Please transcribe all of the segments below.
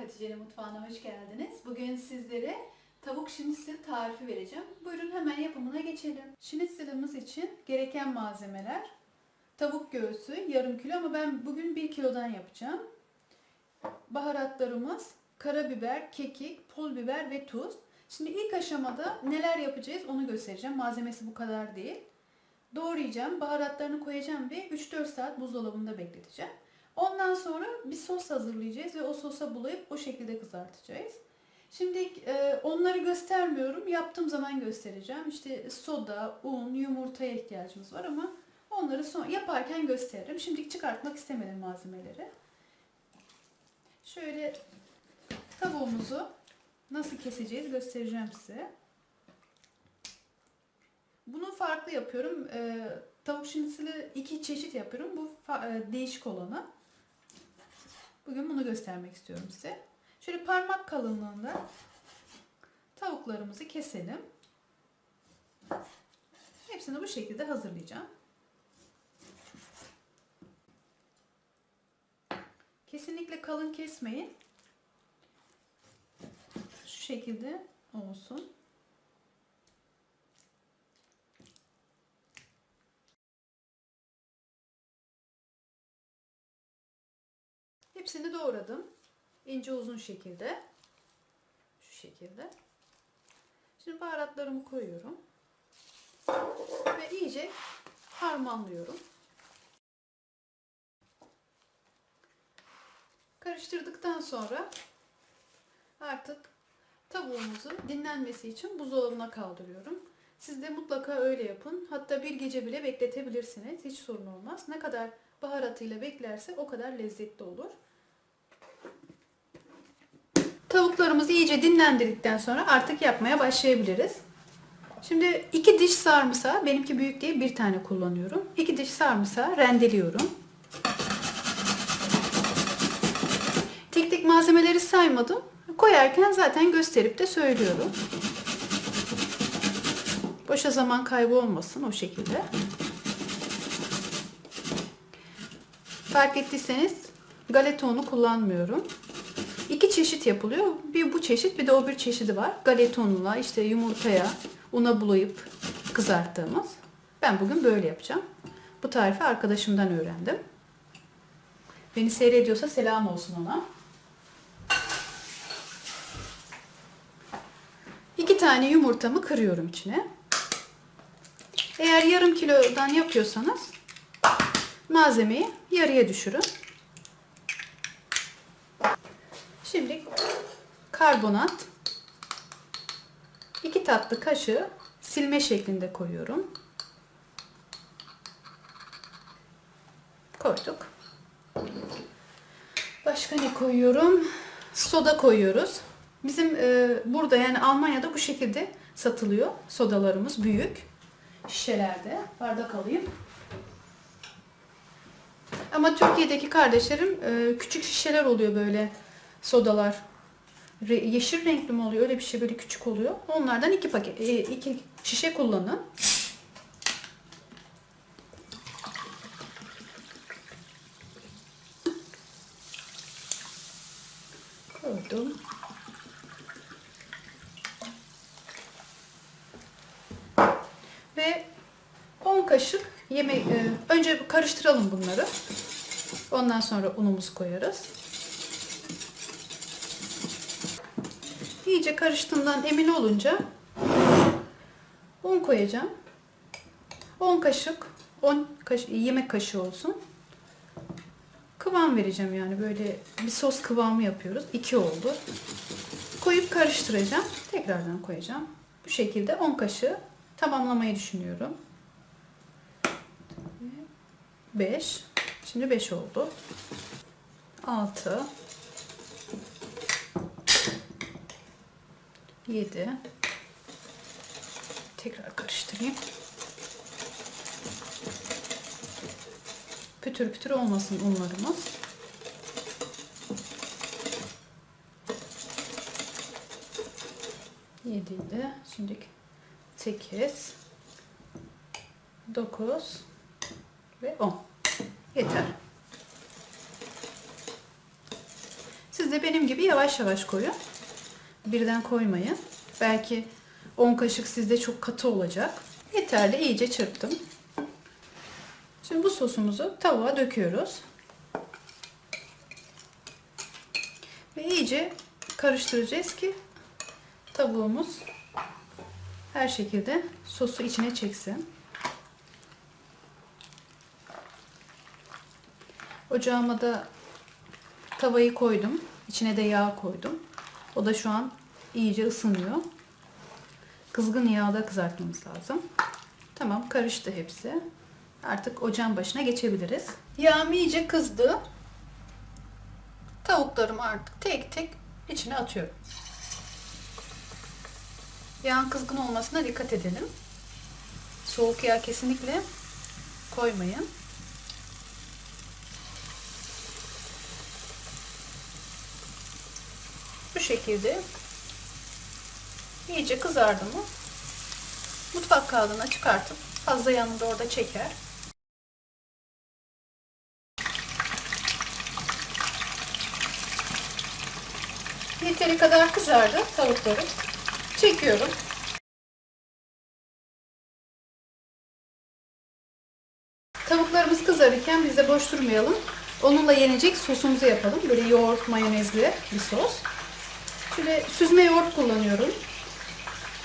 Hatice'nin mutfağına hoş geldiniz. Bugün sizlere tavuk şinitzel tarifi vereceğim. Buyurun hemen yapımına geçelim. Şinitzelimiz için gereken malzemeler tavuk göğsü yarım kilo ama ben bugün 1 kilodan yapacağım. Baharatlarımız karabiber, kekik, pul biber ve tuz. Şimdi ilk aşamada neler yapacağız onu göstereceğim. Malzemesi bu kadar değil. Doğrayacağım, baharatlarını koyacağım ve 3-4 saat buzdolabında bekleteceğim. Ondan sonra bir sos hazırlayacağız ve o sosa bulayıp o şekilde kızartacağız. Şimdi e, onları göstermiyorum. Yaptığım zaman göstereceğim. İşte soda, un, yumurtaya ihtiyacımız var ama onları son yaparken gösteririm. Şimdi çıkartmak istemedim malzemeleri. Şöyle tavuğumuzu nasıl keseceğiz göstereceğim size. Bunu farklı yapıyorum. Ee, tavuk şinitsili iki çeşit yapıyorum. Bu e, değişik olanı. Bugün bunu göstermek istiyorum size. Şöyle parmak kalınlığında tavuklarımızı keselim. Hepsini bu şekilde hazırlayacağım. Kesinlikle kalın kesmeyin. Şu şekilde olsun. Hepsini doğradım. İnce uzun şekilde. Şu şekilde. Şimdi baharatlarımı koyuyorum. Ve iyice harmanlıyorum. Karıştırdıktan sonra artık tavuğumuzu dinlenmesi için buzdolabına kaldırıyorum. Siz de mutlaka öyle yapın. Hatta bir gece bile bekletebilirsiniz. Hiç sorun olmaz. Ne kadar baharatıyla beklerse o kadar lezzetli olur. Tavuklarımızı iyice dinlendirdikten sonra artık yapmaya başlayabiliriz. Şimdi iki diş sarımsağı, benimki büyük diye bir tane kullanıyorum. İki diş sarımsağı rendeliyorum. Tek tek malzemeleri saymadım. Koyarken zaten gösterip de söylüyorum. Boşa zaman kaybı olmasın o şekilde. Fark ettiyseniz galeta unu kullanmıyorum. İki çeşit yapılıyor. Bir bu çeşit bir de o bir çeşidi var. Galeta ununa işte yumurtaya una bulayıp kızarttığımız. Ben bugün böyle yapacağım. Bu tarifi arkadaşımdan öğrendim. Beni seyrediyorsa selam olsun ona. İki tane yumurtamı kırıyorum içine. Eğer yarım kilodan yapıyorsanız malzemeyi yarıya düşürün. Şimdi karbonat 2 tatlı kaşığı silme şeklinde koyuyorum. Koyduk. Başka ne koyuyorum? Soda koyuyoruz. Bizim e, burada yani Almanya'da bu şekilde satılıyor. Sodalarımız büyük şişelerde. Bardak alayım. Ama Türkiye'deki kardeşlerim e, küçük şişeler oluyor böyle sodalar. Re- yeşil renkli mi oluyor? Öyle bir şey böyle küçük oluyor. Onlardan iki paket, e, iki şişe kullanın. Koydum. Ve 10 kaşık yemek e, önce karıştıralım bunları. Ondan sonra unumuzu koyarız. İyice karıştığından emin olunca un koyacağım. 10 kaşık, 10 kaş yemek kaşığı olsun. Kıvam vereceğim yani böyle bir sos kıvamı yapıyoruz. 2 oldu. Koyup karıştıracağım. Tekrardan koyacağım. Bu şekilde 10 kaşığı tamamlamayı düşünüyorum. 5. Şimdi 5 oldu. 6 7 Tekrar karıştırayım. Pütür pütür olmasın unlarımız. Yediydi. Şimdi sekiz, dokuz ve on. Yeter. Siz de benim gibi yavaş yavaş koyun. Birden koymayın. Belki 10 kaşık sizde çok katı olacak. Yeterli iyice çırptım. Şimdi bu sosumuzu tavuğa döküyoruz. Ve iyice karıştıracağız ki tavuğumuz her şekilde sosu içine çeksin. Ocağıma da tavayı koydum. İçine de yağ koydum. O da şu an iyice ısınıyor. Kızgın yağda kızartmamız lazım. Tamam karıştı hepsi. Artık ocağın başına geçebiliriz. Yağım iyice kızdı. Tavuklarımı artık tek tek içine atıyorum. Yağın kızgın olmasına dikkat edelim. Soğuk yağ kesinlikle koymayın. Şekilde iyice kızardı mı mutfak kağıdına çıkartıp fazla yanında orada çeker. Yeteri kadar kızardı tavukları. Çekiyorum. Tavuklarımız kızarırken biz de boş durmayalım. Onunla yenecek sosumuzu yapalım. Böyle yoğurt, mayonezli bir sos. Şöyle süzme yoğurt kullanıyorum.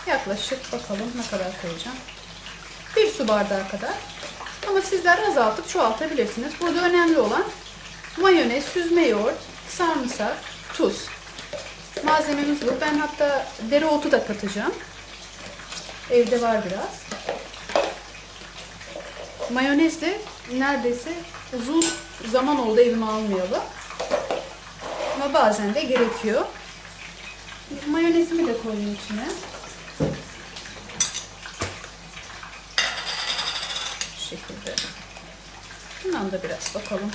Yaklaşık bakalım ne kadar koyacağım. Bir su bardağı kadar. Ama sizler azaltıp çoğaltabilirsiniz. Burada önemli olan mayonez, süzme yoğurt, sarımsak, tuz. Malzememiz bu. Ben hatta dereotu da katacağım. Evde var biraz. Mayonez de neredeyse uzun zaman oldu evime almayalı. Ama bazen de gerekiyor. Mayonezimi de koyayım içine. Bu şekilde. Bundan da biraz bakalım.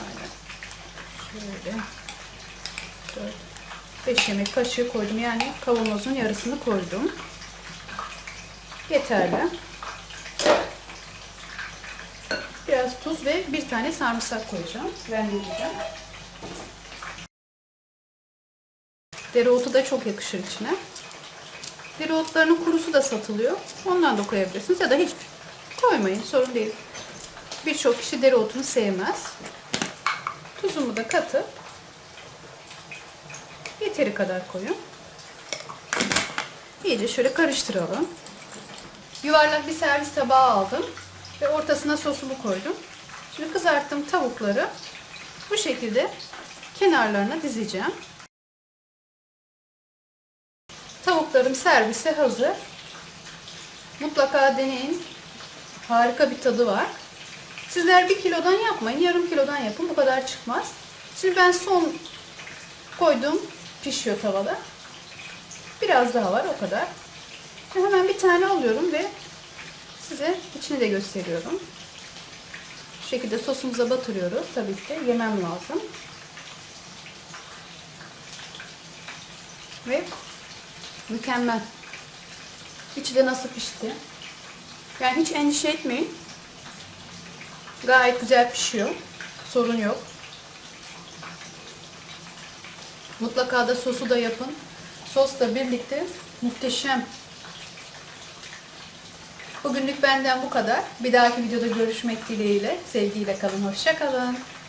Aynen. Şöyle. 4 5 yemek kaşığı koydum. Yani kavanozun yarısını koydum. Yeterli. Biraz tuz ve bir tane sarımsak koyacağım. Rendeleyeceğim. Dereotu da çok yakışır içine. Dereotlarının kurusu da satılıyor. Ondan da koyabilirsiniz ya da hiç koymayın sorun değil. Birçok kişi dereotunu sevmez. Tuzumu da katıp yeteri kadar koyun. İyice şöyle karıştıralım. Yuvarlak bir servis tabağı aldım ve ortasına sosumu koydum. Şimdi kızarttığım tavukları bu şekilde kenarlarına dizeceğim. Tavuklarım servise hazır. Mutlaka deneyin. Harika bir tadı var. Sizler bir kilodan yapmayın. Yarım kilodan yapın. Bu kadar çıkmaz. Şimdi ben son koydum. Pişiyor tavada. Biraz daha var o kadar. Şimdi hemen bir tane alıyorum ve size içini de gösteriyorum. Bu şekilde sosumuza batırıyoruz. Tabii ki yemem lazım. Ve mükemmel. İçi de nasıl pişti. Yani hiç endişe etmeyin. Gayet güzel pişiyor. Sorun yok. Mutlaka da sosu da yapın. Sosla birlikte muhteşem. Bugünlük benden bu kadar. Bir dahaki videoda görüşmek dileğiyle. Sevgiyle kalın. Hoşça kalın.